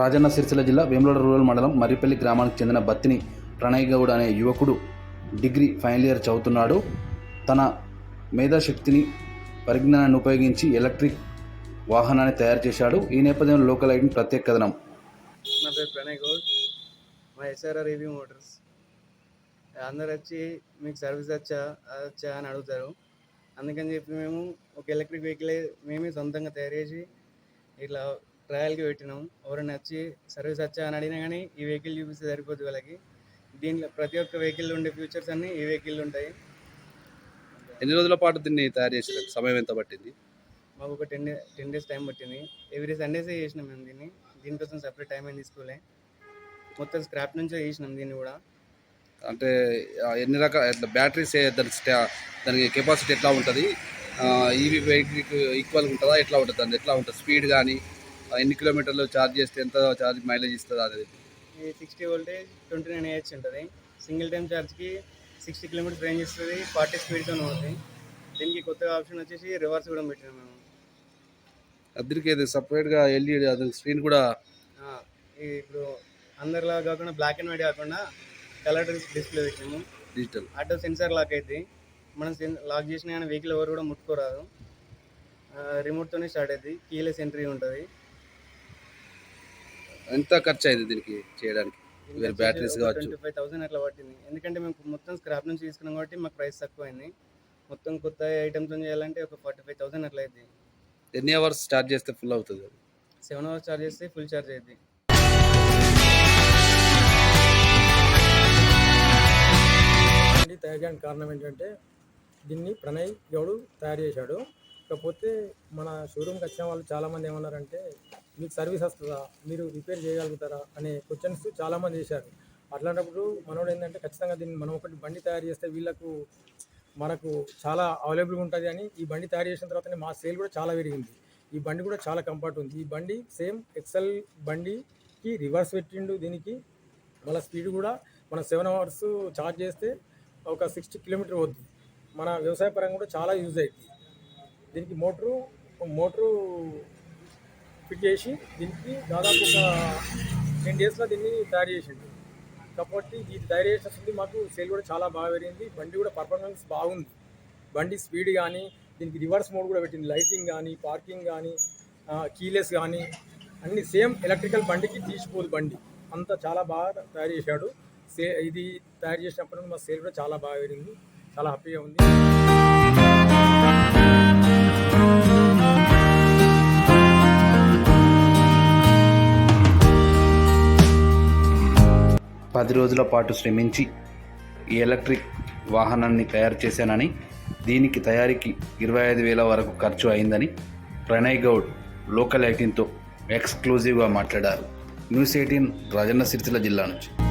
రాజన్న సిరిసిల్ల జిల్లా వేములవాడ రూరల్ మండలం మర్రిపల్లి గ్రామానికి చెందిన బత్తిని ప్రణయ్ గౌడ్ అనే యువకుడు డిగ్రీ ఫైనల్ ఇయర్ చదువుతున్నాడు. తన మేధాశక్తిని పరిజ్ఞానాన్ని ఉపయోగించి ఎలక్ట్రిక్ వాహనాన్ని తయారు చేశాడు. ఈ నేపథ్యంలో లోకల్ ఐడిని ప్రత్యేక కథనం. నా పేరు ప్రణయ్ గౌడ్ మా ఎస్ఆర్ఆర్ రివ్యూ మోటార్స్. అందరు వచ్చి మీకు సర్వీస్ వచ్చా వచ్చా అని అడుగుతారు. అందుకని చెప్పి మేము ఒక ఎలక్ట్రిక్ వెహికల్ మేమే సొంతంగా తయారు చేసి ఇట్లా ట్రయల్కి పెట్టినాం. ఎవరైనా వచ్చి సర్వీస్ వచ్చా అని అడిగినా కానీ ఈ వెహికల్ చూపిస్తే సరిపోతుంది వాళ్ళకి. దీంట్లో ప్రతి ఒక్క వెహికల్ ఉండే ఫ్యూచర్స్ అన్నీ ఈ వెహికల్ ఉంటాయి. ఎన్ని రోజుల పాటు దీన్ని తయారు చేసిన సమయం ఎంత పట్టింది? మాకు ఒక ten day ten days time పట్టింది. ఎవ్రీ సండేసే చేసినాం మేము దీన్ని. దీనికోసం సపరేట్ టైం ఏం తీసుకోలే. మొత్తం స్క్రాప్ నుంచే చేసినాం దీన్ని కూడా. అంటే ఎన్ని రకాల బ్యాటరీస్ దాని దానికి కెపాసిటీ ఎట్లా ఉంటుంది? ఈవీ వెహికల్కి ఈక్వల్ ఉంటుందా? ఎట్లా ఉంటుంది? దాని ఎట్లా ఉంటుంది? స్పీడ్ కానీ ఎన్ని కిలోమీటర్లు ఛార్జ్ చేస్తే ఎంత ఛార్జ్ మైలేజ్ ఇస్తుంది ఇది sixty voltage twenty nine AH ఉంటుంది. సింగిల్ టైం ఛార్జ్కి సిక్స్టీ కిలోమీటర్స్ రేంజ్ ఇస్తుంది ఫార్టీ స్పీడ్తో ఉంటుంది. దీనికి కొత్తగా ఆప్షన్ వచ్చేసి రివర్స్ కూడా పెట్టినాం మేము. అద్దరికి ఇది సపరేట్గా ఎల్ఈడి అది స్క్రీన్ కూడా ఇప్పుడు అందరిలా కాకుండా బ్లాక్ అండ్ వైట్ కాకుండా కలర్ డిస్ప్లే పెట్టినాము. డిజిటల్ ఆటో సెన్సార్ లాక్ అయితే మనం సెన్- లాక్ చేసినా కానీ వెహికల్ ఎవరు కూడా ముట్టుకోరాదు. రిమోట్తోనే స్టార్ట్ అవుతుంది కీలెస్ ఎంట్రీ ఉంటుంది. ఎంత ఖర్చు అయింది దీనికి చేయడానికి వేరే బ్యాటరీస్ కావచ్చు. ట్వంటీ ఫైవ్ థౌసండ్ అట్లా పట్టింది. ఎందుకంటే మేము మొత్తం స్క్రాప్ నుంచి తీసుకున్నాం కాబట్టి మాకు ప్రైస్ తక్కువైంది. మొత్తం కొత్త ఐటమ్స్ చేయాలంటే ఒక ఫార్టీ ఫైవ్ థౌసండ్ అట్లా అయింది ఎన్ని అవర్స్ స్టార్ట్ చేస్తే ఫుల్ అవుతుంది అది? సెవెన్ అవర్స్ చార్జ్ చేస్తే ఫుల్ చార్జ్ అయింది తయారు చేయడానికి కారణం ఏంటంటే దీన్ని ప్రణయ్ గౌడు తయారు చేశాడు. కాకపోతే మన షోరూమ్కి వచ్చిన వాళ్ళు చాలామంది ఏమన్నారంటే మీకు సర్వీస్ వస్తుందా? మీరు రిపేర్ చేయగలుగుతారా? అనే క్వశ్చన్స్ చాలామంది చేశారు. అట్లాంటప్పుడు మనోడు ఏంటంటే ఖచ్చితంగా దీన్ని మనం ఒకటి బండి తయారు చేస్తే వీళ్ళకు మనకు చాలా అవైలబుల్గా ఉంటుంది అని ఈ బండి తయారు చేసిన తర్వాతనే మా సేల్ కూడా చాలా పెరిగింది. ఈ బండి కూడా చాలా కంఫర్ట్ ఉంది. ఈ బండి సేమ్ ఎక్సెల్ బండికి రివర్స్ పెట్టిండు దీనికి. వాళ్ళ స్పీడ్ కూడా మనం సెవెన్ అవర్స్ ఛార్జ్ చేస్తే ఒక సిక్స్టీ కిలోమీటర్ అవుతుంది మన వ్యవసాయ పరంగా కూడా చాలా యూజ్ అవుతుంది దీనికి మోటరు మోటరు ఫిట్ చేసి దీనికి దాదాపు ఒక టెన్ డేస్లో దీన్ని తయారు చేసిండు. కాబట్టి ఇది తయారు చేసినప్పుడు మాకు సేల్ కూడా చాలా బాగా పెరిగింది. బండి కూడా పర్ఫార్మెన్స్ బాగుంది. బండి స్పీడ్ కానీ దీనికి రివర్స్ మోడ్ కూడా పెట్టింది. లైటింగ్ కానీ పార్కింగ్ కానీ కీలెస్ కానీ అన్ని సేమ్ ఎలక్ట్రికల్ బండికి తీసిపోదు బండి. అంతా చాలా బాగా తయారు చేశాడు. సే ఇది తయారు చేసినప్పుడు మా సేల్ కూడా చాలా బాగా పెరిగింది. చాలా హ్యాపీగా ఉంది. పది రోజుల పాటు శ్రమించి ఈ ఎలక్ట్రిక్ వాహనాన్ని తయారు చేశానని దీనికి తయారీకి ఇరవై ఐదు వేల వరకు ఖర్చు అయిందని ప్రణయ్ గౌడ్ లోకల్ ఎయిటీన్తో ఎక్స్క్లూజివ్గా మాట్లాడారు. న్యూస్ ఎయిటీన్ రాజన్న సిరిసిల్ల జిల్లా నుంచి.